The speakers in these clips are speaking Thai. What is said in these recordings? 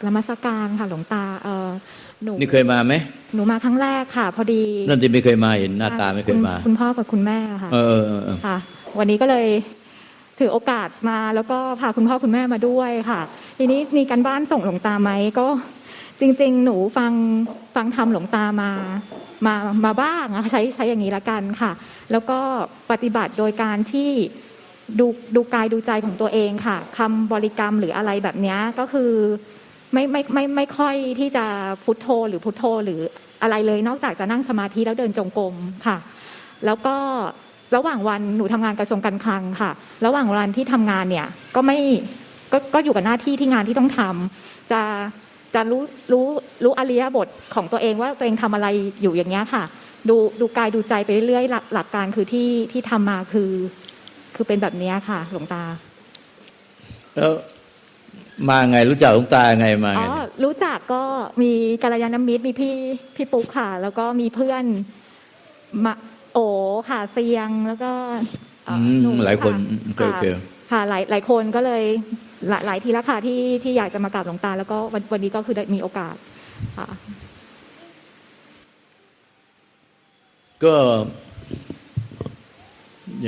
กราบนมัสการค่ะหลวงตาเออหนูนี่เคยมาไหมหนูมาครั้งแรกค่ะ พอดีนั่นที่ไม่เคยมาเห็นหน้าตาไม่เคยมาณคุณพ่อกับคุณแม่ค่ะเออเออเออเออค่ะ วันนี้ก็เลยถือโอกาสมาแล้วก็พาคุณพ่อคุณแม่มาด้วยค่ะ ทีนี้มีการบ้านส่งหลวงตาไหมก็จริง ๆ หนูฟังฟังธรรมหลวงตามามามาบ้างอะใช้ใช้อย่างนี้ละกันค่ะ แล้วก็ปฏิบัติโดยการที่ดูดูกายดูใจของตัวเองค่ะคำบริกรรมหรืออะไรแบบเนี้ยก็คือ ไม่ไม่ไม่ไม่ค่อยที่จะพุทโธหรือพุทโธหรืออะไรเลยนอกจากจะนั่งสมาธิแล้วเดินจงกรมค่ะ แล้วก็ระหว่างวันหนูทำงานกระทรวงการคลังค่ะ ระหว่างวันที่ทำงานเนี่ยก็ไม่ก็ก็อยู่กับหน้าที่ที่งานที่ต้องทำจะจะรู้รู้รู้อริยบทของตัวเองว่าตัวเองทำอะไรอยู่อย่างเงี้ยค่ะ ดูดูกายดูใจไปเรื่อยๆหลักหลักการคือที่ที่ทำมาคือ คือเป็นแบบนี้ค่ะ หลวงตาแล้ว มาไงรู้จักหลวงตาไงมาอ๋ไงอรู้จักก็มีกัลยาณมิตรมีพี่พี่ปุ๊กค่ะ แล้วก็มีเพื่อนมาโอค่ะเซียงแล้วก็เอ่ออืมหนูหลายคนค่ะเคยเคยค่ะหลายหลายคนก็เลยหลายหลายทีแล้วค่ะที่ที่อยากจะมากราบหลวงตา แล้วก็วันวันนี้ก็คือได้มีโอกาสค่ะก็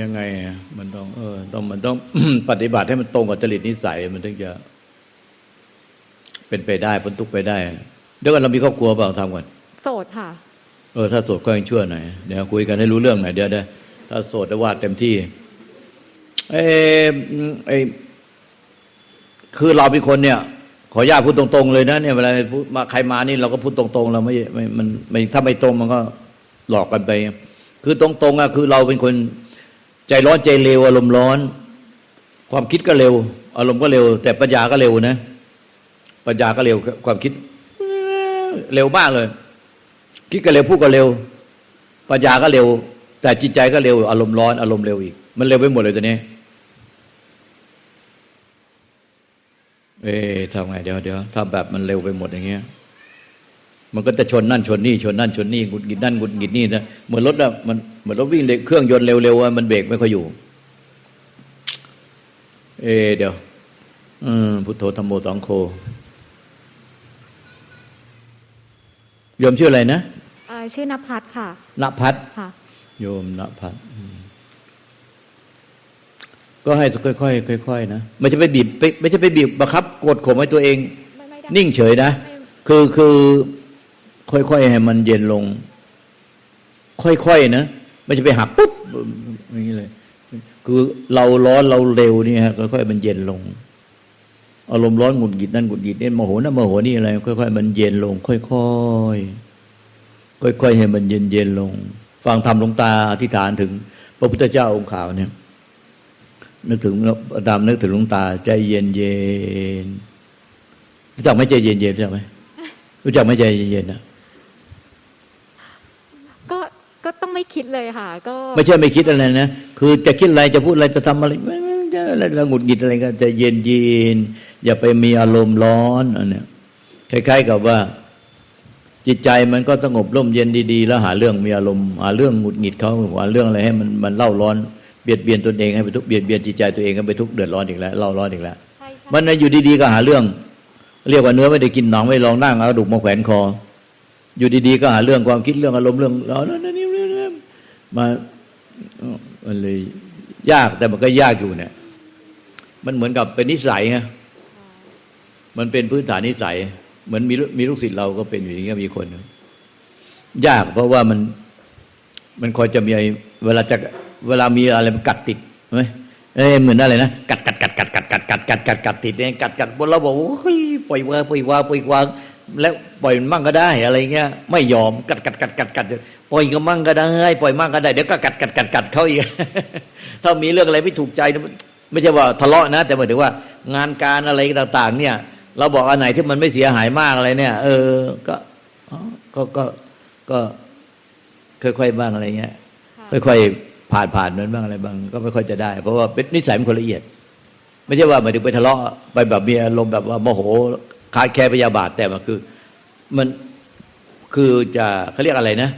ยังไงอะมันต้องเออต้องมันต้องปฏิบัติให้มันตรงกับจริตนิสัยมันถึงจะ เป็นไปได้พ้นทุกข์ไปได้ เดี๋ยวกันเรามีครอบครัวเปล่าทำก่อนโสดค่ะ เออถ้าโสดก็ยังชั่วหน่อยเดี๋ยวคุยกันให้รู้เรื่องหน่อยเดี๋ยวเดี๋ยวถ้าโสดได้ว่าเต็มที่เออไอคือเราเป็นคนเนี่ย ขออนุญาตพูดตรงๆเลยนะเนี่ยเวลาพูดมาใครมานี่เราก็พูดตรงๆ เราไม่ไม่มันไม่ถ้าไม่ตรงมันก็หลอกกันไป คือตรงๆอะคือเราเป็นคนใจร้อนใจเร็วอารมณ์ร้อน ความคิดก็เร็ว อารมณ์ก็เร็ว แต่ปัญญาก็เร็วนะ ปัญญาก็เร็วความคิด เร็วมากเลย คิดก็เร็วพูดก็เร็ว ปัญญาก็เร็ว แต่จิตใจก็เร็ว อารมณ์ร้อนอารมณ์เร็วอีก มันเร็วไปหมดเลยตัวนี้ เอ๊ะทำไงเดี๋ยวเดี๋ยวถ้าแบบมันเร็วไปหมดอย่างเงี้ยมันก็จะชนนั่นชนนี่ชนนั่นชนนี่หงุดหงิดนั่นหงุดหงิดนี่นะเหมือนรถอะมันเหมือนรถวิ่งเร็วเครื่องยนต์เร็วๆอะมันเบรกไม่ค่อยอยู่ เอ๊ะเดี๋ยว อืมพุทโธธรรมโมสังโฆ โยมชื่ออะไรนะเอ่อชื่อนภัสค่ะณพัฒน์ค่ะ โยมณพัฒน์อืมก็ให้ค่อยๆค่อยๆนะไม่ใช่ไปบีบไปไม่ใช่ไปบีบบังคับ กดข่มให้ตัวเองไม่ไม่ได้นิ่งเฉยนะไม่คือคือค่อยๆให้มันเย็นลง ค่อยๆนะไม่ใช่ไปหักปุ๊บอย่างนี้เลย คือเราร้อนเราเร็วนี่ฮะค่อยๆมันเย็นลง อารมณ์ร้อนหงุดหงิดนั่นหงุดหงิดนี่โมโหนั่นโมโหนี่อะไร ค่อยๆมันเย็นลง ค่อยๆค่อยๆให้มันเย็นเย็นๆลง ฟังธรรมหลวงตาอธิษฐานถึง พระพุทธเจ้าองค์ขาวเนี่ยนึกถึงตามนึกถึงหลวงตา ใจเย็นเย็นๆรู้จักไหมใจเย็นเย็นรู้จักไหมรู้จักไหมใจเย็นเย็นๆนะก็ก็ต้องไม่คิดเลยค่ะ ก็ ไม่ใช่ไม่คิดอะไรนะคือจะคิดอะไรจะพูดอะไรจะทำอะไรไม่ไม่ จะอะไรจะหงุดหงิดอะไรก็จะเย็นเย็นอย่าไปมีอารมณ์ร้อนอันเนี้ยคล้าย ๆ กับว่า จิตใจมันก็สงบร่มเย็นดี ๆ แล้วหาเรื่องมีอารมณ์หาเรื่องหงุดหงิดเขาหาเรื่องอะไรให้มันมันเล่าร้อนเบียดเบียนตนเองให้ไปทุกเบียดเบียนจิตใจตัวเองให้ไปทุกเดือดร้อนอีกแล้วเล่าร้อนอีกแล้วมันน่ะอยู่ดีๆก็หาเรื่อง เรียกว่าเนื้อไม่ได้กินหนังไม่ลองนั่งเอาดูกมาแขวนคอ อยู่ดีๆก็หาเรื่องความคิดเรื่องอารมณ์เรื่องเรานั่นนี่มาเอ่อมันเลยยากแต่มันก็ยากอยู่เนี่ย มันเหมือนกับเป็นนิสัยไงมันเป็นพื้นฐานนิสัย เหมือนมีลูกมีลูกศิษย์เราก็เป็นอยู่อย่างเงี้ยมีคน ยากเพราะว่ามันมันคอยจะมีเวลาจะเวลามีอะไรมันกัดติดไหมเอ้เหมือนอะไรนะกัดกัดกัดกัดกัดกัดกัดกัดกัดกัดติดเนี่ยกัดกัดบนเราบอกว่าเฮ้ยปล่อยวางปล่อยวางปล่อยวางแล้วปล่อยมั่งก็ได้อะไรเงี้ย ไม่ยอมกัดกัดกัดกัดกัดปล่อยก็มั่งก็ได้ปล่อยมั่งก็ได้เดี๋ยวก็กัดกัดกัดกัดเขาอีกถ้ามีเรื่องอะไรไม่ถูกใจนะ ไม่ใช่ว่าทะเลาะนะ แต่หมายถึงว่า งานการอะไรต่าง ๆ เนี่ย เราบอกอันไหนที่มันไม่เสียหายมากอะไรเนี่ย เออ ก็อ๋อก็ก็ก็ค่อยๆบ้างอะไรเงี้ยค่ะค่อยๆผ่านผ่านมันบ้างอะไรบ้าง ก็ไม่ค่อยจะได้ เพราะว่าเป็นนิสัยมันคนละเอียด ไม่ใช่ว่าหมายถึงไปทะเลาะไปแบบมีอารมณ์แบบว่าโมโหคาดแค่พยาบาทแต่มันคือ มันคือจะเขาเรียกอะไรนะ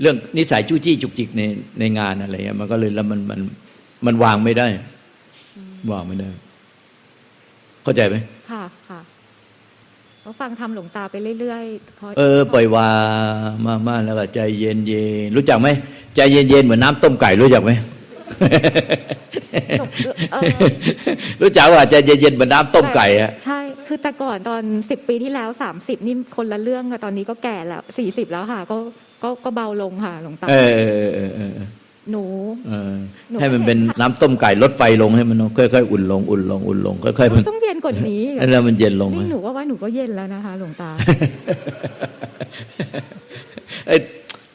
เรื่องนิสัยจู้จี้จุกจิกในในงานอะไรเงี้ยมันก็เลยแล้วมันมัน มันวางไม่ได้ วางไม่ได้ เข้าใจไหมค่ะค่ะก็ฟังทำหลวงตาไปเรื่อยๆพอเออปล่อยวางมากๆแล้วก็ใจเย็นเย็นๆรู้จักไหมใจเย็นเย็นๆเหมือนน้ำต้มไก่รู้จักไหมจบเออรู้จักว่าใจเย็นๆเหมือนน้ำต้มไก่อะใช่ คือแต่ก่อนตอนสิบปีที่แล้วสามสิบนี่คนละเรื่องกับตอนนี้ก็แก่แล้วสี่สิบแล้วค่ะ ก็ก็ก็เบาลงค่ะหลวงตาเออเออเออเออเออ หนูเออหนูให้มันเป็นน้ำต้มไก่ลดไฟลงให้มันค่อยๆอุ่นลงอุ่นลงอุ่นลงค่อยๆมันต้องเย็นกว่านี้แล้วมันเย็นลงนี่นะหนูก็ว่าหนูก็เย็นแล้วนะคะหลวงตาเอ้ย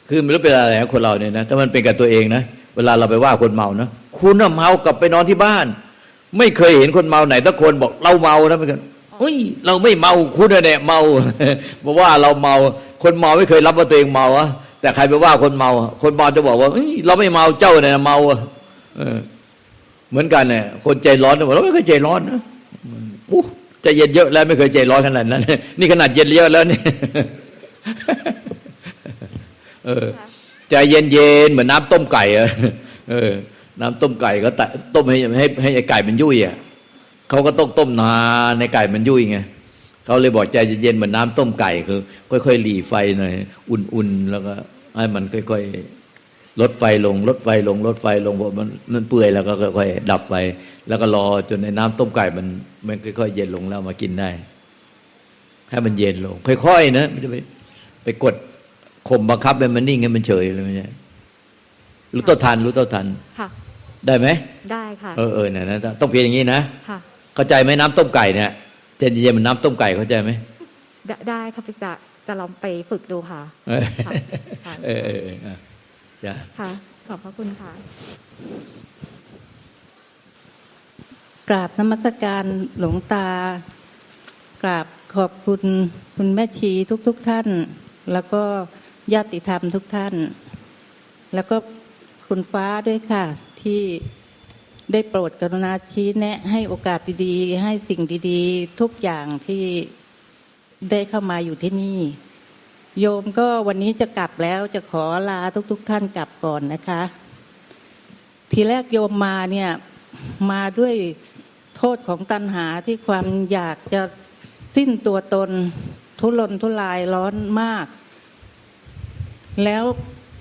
คือไม่รู้เป็นอะไรนะคนเราเนี่ยนะถ้ามันเป็นกับตัวเองนะเวลาเราไปว่าคนเมานะคุณน่ะเมากลับไปนอนที่บ้าน ไม่เคยเห็นคนเมาไหนสักคนบอกเราเมานะเหมือนกันเฮ้ยเราไม่เมาคุณน่ะเนี่ยเมาบอกว่าเราเมา คนเมาไม่เคยรับว่าตัวเองเมาอะ แต่ใครไปว่าคนเมา คนเมาจะบอกว่าเราไม่เมาเจ้าเนี่ยเมาเหมือนกันเนี่ยคนใจร้อนบอกเราไม่เคยใจร้อนนะอู้ใจเย็นเยอะแล้วไม่เคยใจร้อนขนาดนั้นนี่ขนาดเย็นเยอะแล้วเนี่ยเออใจเย็นเย็นๆเหมือนน้ำต้มไก่อะเออ น้ำต้มไก่ก็ต้มให้ให้ให้ไก่มันยุ่ยอะเขาก็ต้องต้มนานในไก่มันยุ่ยไง เขาเลยบอกใจเย็นๆเหมือนน้ำต้มไก่คือ ค่อยๆหลีไฟหน่อยอุ่นๆแล้วก็ให้มันค่อยๆลดไฟลงลดไฟลงลดไฟลงบอกมันมันเปื่อยแล้วก็ค่อยๆดับไฟแล้วก็รอจนในน้ำต้มไก่มัน มันค่อยๆเย็นลงแล้วมากินได้ ให้มันเย็นลง ค่อยๆนะไม่จะไปไปกดข่มบังคับให้มันนิ่งให้มันเฉยเลยไม่ใช่รู้เท่าทันรู้เท่าทันค่ะได้ไหม ได้ค่ะ เออเออเนี่ยนะต้องเพียงอย่างนี้นะค่ะเข้าใจไหมน้ำต้มไก่เนี่ย เจนเย็นๆมันน้ำต้มไก่เข้าใจไหมได้ได้ค่ะพิสดาจะลองไปฝึกดูค่ะเออค่ะค่ะเออเออเอออะจ้ะค่ะขอบพระคุณค่ะกราบนมัสการหลวงตากราบขอบคุณคุณแม่ชีทุกๆทท่าน แล้วก็ญาติธรรมทุกท่าน แล้วก็คุณฟ้าด้วยค่ะที่ ได้โปรดกรุณาชี้แนะ ให้โอกาสดีๆ ให้สิ่งดีๆ ทุกอย่างที่ได้เข้ามาอยู่ที่นี่ โยมก็วันนี้จะกลับแล้วจะขอลาทุก ๆ ท่านกลับก่อนนะคะ ทีแรกโยมมาเนี่ยมาด้วยโทษของตัณหาที่ความอยากจะสิ้นตัวตนทุรนทุรายร้อนมาก แล้ว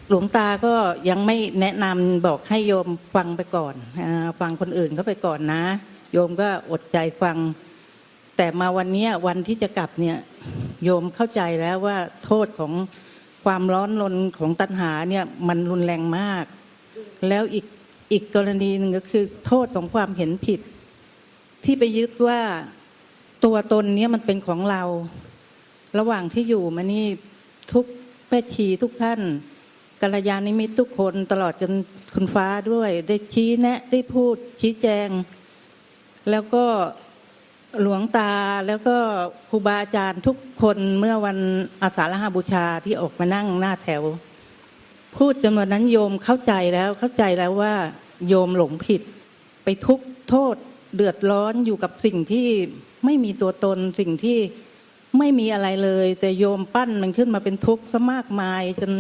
หลวงตาก็ยังไม่แนะนำบอกให้โยมฟังไปก่อนฟังคนอื่นเขาไปก่อนนะ โยมก็อดใจฟัง แต่มาวันนี้วันที่จะกลับเนี่ยโยมเข้าใจแล้วว่าโทษของความร้อนรนของตัณหาเนี่ยมันรุนแรงมาก แล้วอีกอีกกรณีหนึ่งก็คือ โทษของความเห็นผิด ที่ไปยึดว่าตัวตนเนี้ยมันเป็นของเรา ระหว่างที่อยู่มานี่ทุกแม่ชีทุกท่าน กัลยาณิมิตรทุกคนตลอดจนคุณฟ้าด้วย ได้ชี้แนะ ได้พูดชี้แจง แล้วก็หลวงตาแล้วก็ครูบาอาจารย์ทุกคนเมื่อวันอาสาฬหบูชาที่ออกมานั่งหน้าแถว พูดจนวันนั้นโยมเข้าใจแล้วเข้าใจแล้วว่า โยมหลงผิด ไปทุกโทษเดือดร้อนอยู่กับสิ่งที่ไม่มีตัวตนสิ่งที่ไม่มีอะไรเลย แต่โยมปั้นมันขึ้นมาเป็นทุกข์ซะมากมายจน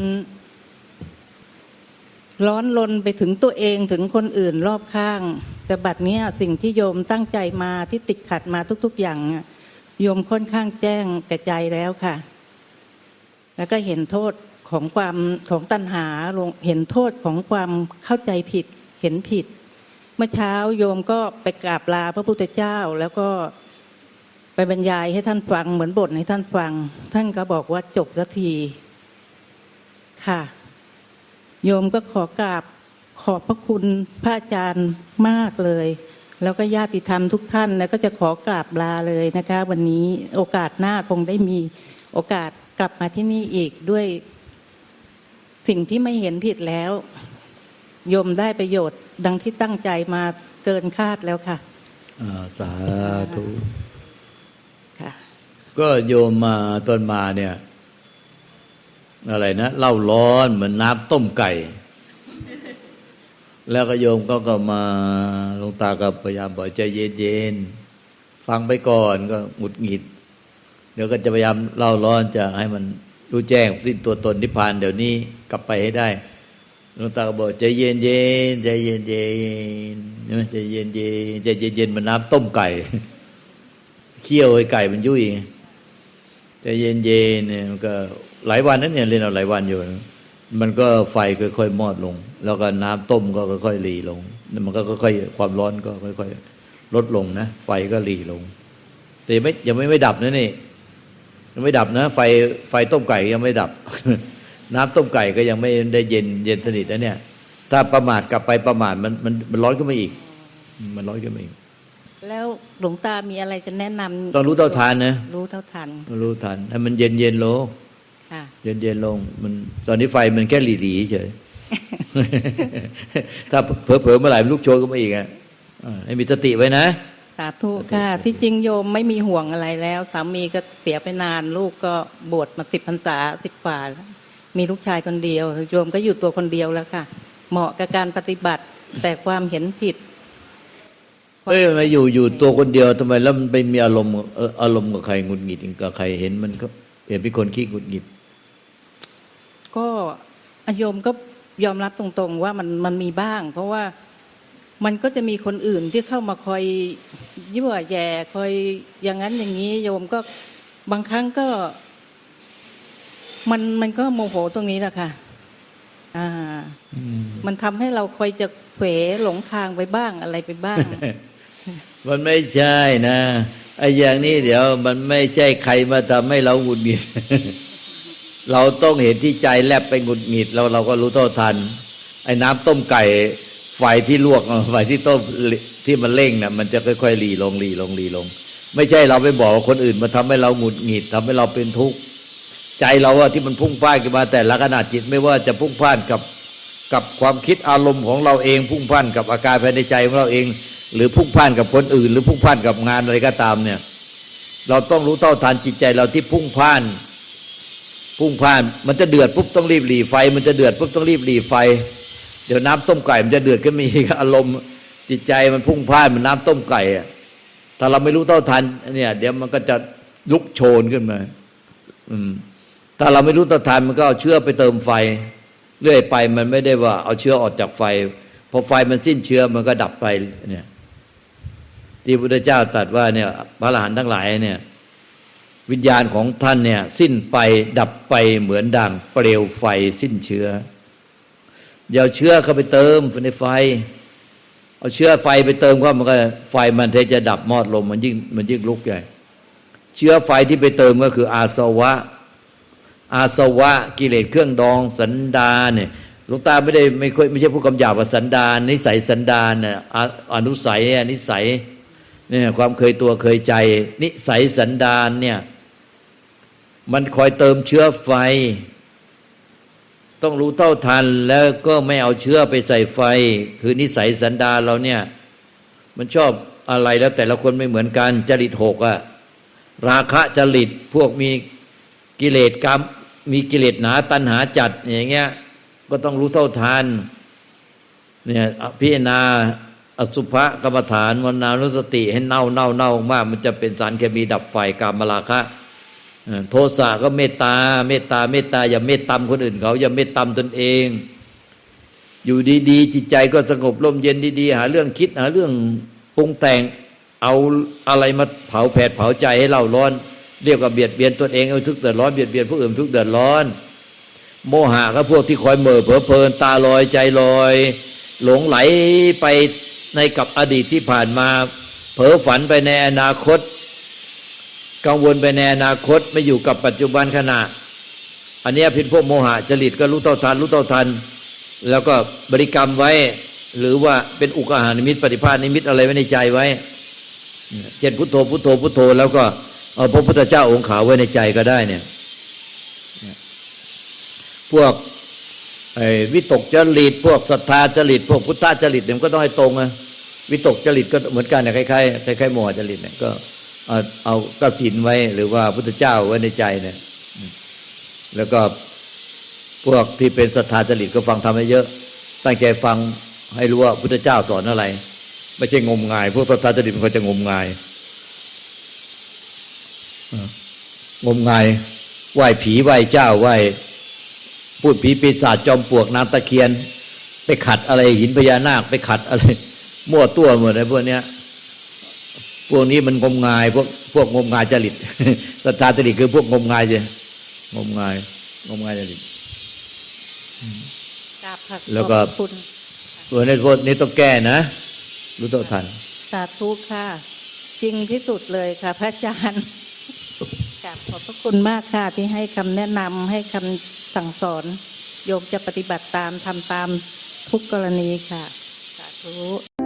ร้อนรนไปถึงตัวเองถึงคนอื่นรอบข้าง แต่บัดเนี้ยสิ่งที่โยมตั้งใจมาที่ติดขัดมาทุก ๆ อย่างโยมค่อนข้างแจ้งก่ใจายแล้วค่ะ แล้วก็เห็นโทษของความของตัณหาลงเห็นโทษของความเข้าใจผิดเห็นผิด เมื่อเช้าโยมก็ไปกราบลาพระพุทธเจ้า แล้วก็ไปบรรยายให้ท่านฟังเหมือนบทให้ท่านฟัง ท่านก็บอกว่าจบสักทีค่ะ โยมก็ขอกราบขอบพระคุณพระอาจารย์มากเลย แล้วก็ญาติธรรมทุกท่าน แล้วก็จะขอกราบลาเลยนะคะ วันนี้โอกาสหน้าคงได้มีโอกาสกลับมาที่นี่อีกด้วยสิ่งที่ไม่เห็นผิดแล้วโยมได้ประโยชน์ ดังที่ตั้งใจมาเกินคาดแล้วค่ะอ่าสาธุค่ะก็โยมมาตอนมาเนี่ย อะไรนะเหล้าร้อนเหมือนน้ำต้มไก่ แล้วก็โยมก็ก็มาหลวงตาก็พยายามบอกใจเย็นๆฟังไปก่อนก็หงุดหงิด เดี๋ยวก็จะพยายามเล่าร้อนจะให้มันรู้แจ้งสิ้นตัวตนนิพพานเดี๋ยวนี้กลับไปให้ได้หลวงตาก็บอกใจเย็นเย็นๆใจเย็นเย็นๆใจเย็นเย็นๆใจเย็นเย็นๆเหมันน้ำต้มไก่เคี่ยวไอ้ไก่มันยุ่ยแต่เย็นๆเนี่ยมันก็ หลายวันนั้นเนี่ยเล่นเอาหลายวันอยู่นะมันก็ไฟค่อยๆมอดลง แล้วก็น้ำต้มก็ค่อยๆหลีลงแล้วมันก็ค่อยๆความร้อนก็ค่อยๆลดลงนะไฟก็หลีลง แต่ยังไม่ยังไม่ไม่ดับนะนี่ยังไม่ดับนะ ไฟไฟต้มไก่ยังไม่ดับ น้ำต้มไก่ก็ยังไม่ได้เย็นเย็นสนิทนะเนี่ย ถ้าประมาทกลับไปประมาทมันมันมันร้อนขึ้นมาอีก มันร้อนขึ้นมาอีกแล้วหลวงตามีอะไรจะแนะนำต้องรู้เท่าทานนะรู้เท่าทันต้องรู้ทันให้มันเย็นเย็นๆลงค่ะ เย็นเย็นๆลง มันตอนนี้ไฟมันแค่หลีหลีๆเฉยถ้าเผลอๆเมื่อไหร่มันลุกโชนก็มาอีกอะอ่าให้มีสติไว้นะสาธุค่ะ ที่จริงโยมไม่มีห่วงอะไรแล้วสามีก็เสียไปนาน ลูกก็บวชมาสิบพรรษาสิบกว่าแล้วมีลูกชายคนเดียวโยมก็อยู่ตัวคนเดียวแล้วค่ะ เหมาะกับการปฏิบัติแต่ความเห็นผิดเอ้ยมาอยู่อยู่ตัวคนเดียวทำไมแล้วมันไปมีอารมณ์เอ่ออารมณ์กับใครหงุดหงิดกับใครเห็นมันก็เห็นเป็นคนขี้หงุดหงิด ก็โยมก็ยอมรับตรงๆ ว่ามันมันมีบ้าง เพราะว่ามันก็จะมีคนอื่นที่เข้ามาคอยยั่วแย่คอยอย่างนั้นอย่างนี้ โยมก็บางครั้งก็ มันมันก็โมโหตรงนี้แหละค่ะอ่า มันทำให้เราคอยจะเขวหลงทางไปบ้างอะไรไปบ้าง มันไม่ใช่นะไอ้อย่างนี้เดี๋ยว มันไม่ใช่ใครมาทำให้เราหงุดหงิด เราต้องเห็นที่ใจแลบไปหงุดหงิดเราเราก็รู้เท่าทัน ไอ้น้ำต้มไก่ไฟที่ลวกไฟที่ต้มที่มันเร่งน่ะมันจะค่อยๆหลีลงหลีลงหลีลง ไม่ใช่เราไปบอกว่าคนอื่นมาทำให้เราหงุดหงิดทำให้เราเป็นทุกข์ใจเราอะที่มันพุ่งพ่านขึ้นมาแต่ละขนาดจิตไม่ว่าจะพุ่งพ่านกับกับความคิดอารมณ์ของเราเองพุ่งพ่านกับอาการภายในใจของเราเอง หรือพุ่งพ่านกับคนอื่น หรือพุ่งพ่านกับงานอะไรก็ตามเนี่ย เราต้องรู้เท่าทันจิตใจเราที่พุ่งพ่าน พุ่งพลานมันจะเดือดปุ๊บต้องรีบหลีไฟ มันจะเดือดปุ๊บต้องรีบหลีไฟ เดี๋ยวน้ำต้มไก่ มันจะเดือดขึ้นมาอีกอารมณ์จิตใจมันพุ่งพลานมันน้ำต้มไก่อะถ้าเราไม่รู้เท่าทันเนี่ย เดี๋ยวมันก็จะลุกโชนขึ้นมา อืม ถ้าเราไม่รู้เท่าทันมันก็เอาเชื้อไปเติมไฟ เรื่อยไปมันไม่ได้ว่า เอาเชื้อออกจากไฟพอไฟมันสิ้นเชื้อมันก็ดับไปเนี่ย ที่พระพุทธเจ้าตรัสว่าเนี่ย พระอรหันต์ทั้งหลายเนี่ย วิญญาณของท่านเนี่ยสิ้นไปดับไปเหมือนดังเปลวไฟสิ้นเชื้ออย่าเอาเชื้อเข้าไปเติมในไฟ เอาเชื้อไฟไปเติมเข้ามันก็ไฟมันเทจะดับมอดลมมันยิ่งมันยิ่งลุกใหญ่ เชื้อไฟที่ไปเติมก็คืออาสวะ อาสวะกิเลสเครื่องดองสันดานเนี่ยหลวงตาไม่ได้ไม่ค่อยไม่ใช่ผู้กำหยาบสันดานนิสัยสันดานเนี่ยอนุสัยนี่ยนิสัยเนี่ยความเคยตัวเคยใจ นิสัยสันดานเนี่ย มันคอยเติมเชื้อไฟ ต้องรู้เท่าทันแล้วก็ไม่เอาเชื้อไปใส่ไฟ คือนิสัยสันดาเราเนี่ย มันชอบอะไรแล้วแต่ละคนไม่เหมือนกันจริตหกอะราคะจริตพวกมีกิเลสกรรมมีกิเลสหนาตัณหาจัดอย่างเงี้ย ก็ต้องรู้เท่าทันเนี่ยพิจารณาอสุภะกรรมฐานวนานุสติให้เน่าเน่าเน่ามากมันจะเป็นสารเคมีดับไฟกามราคะ โทสะก็เมตตา เมตตา เมตตา อย่าเมตตามคนอื่นเขา อย่าเมตตามตนเอง อยู่ดีๆ จิตใจก็สงบร่มเย็นดีๆ หาเรื่องคิดหาเรื่องปรุงแต่งเอาอะไรมาเผาแผดเผาใจให้เราร้อน เรียกว่าเบียดเบียนตนเองเอาทุกเดือดร้อนเบียดเบียนผู้อื่นทุกเดือดร้อน โมหะก็พวกที่คอยเหม่อเผลอเพลินตาลอยใจลอย หลงไหลไปในกับอดีตที่ผ่านมา เผลอฝันไปในอนาคต กังวลไปในอนาคตไม่อยู่กับปัจจุบันขณะ อันนี้ยเป็นพวกโมหะจริตก็รู้เท่าทันรู้เท่าทัน แล้วก็บริกรรมไว้ หรือว่าเป็นอุกอาหานิมิตปฏิภาณนิมิตอะไรไว้ในใจไว้ เช่นพุทโธพุทโธพุทโธ แล้วก็เอาพระพุทธเจ้าองค์ขาวไว้ในใจก็ได้เนี่ย พวกไอ้วิตกจริตพวกศรัทธาจริตพวกพุทธจริตเนี่ยก็ต้องให้ตรงอะวิตกจริตก็เหมือนกันนะคล้ายๆคล้ายๆโมหะจริตเนี่ยก็ เอาเอากสินไว้หรือว่าพุทธเจ้าไว้ในใจเนี่ย แล้วก็พวกที่เป็นศรัทธาจริตก็ฟังทำให้เยอะ ตั้งใจฟังให้รู้ว่าพุทธเจ้าสอนอะไร ไม่ใช่งมงาย พวกศรัทธาจริตมันก็จะงมงายงมงายไหว้ผีไหว้เจ้าไหว้พูดผีปีศาจจอมปลวกน้ำตะเคียน ไปขัดอะไรหินพญานาคไปขัดอะไร มั่วตัวหมดเลยพวกเนี้ย พวกนี้มันงมงาย พวกพวกงมงายจริตศรัทธาจริตคือพวกงมงายเลยงมงาย งมงายจริตกราบค่ะแล้วก็ขอบคุณตัวนี้โทษนี้ต้องแก้นะ รู้เท่าทัน สาธุค่ะ จริงที่สุดเลยค่ะ พระอาจารย์กราบขอบพระคุณมากค่ะ ที่ให้คำแนะนำให้คำสั่งสอน โยมจะปฏิบัติตามทำตามทุกกรณีค่ะ สาธุ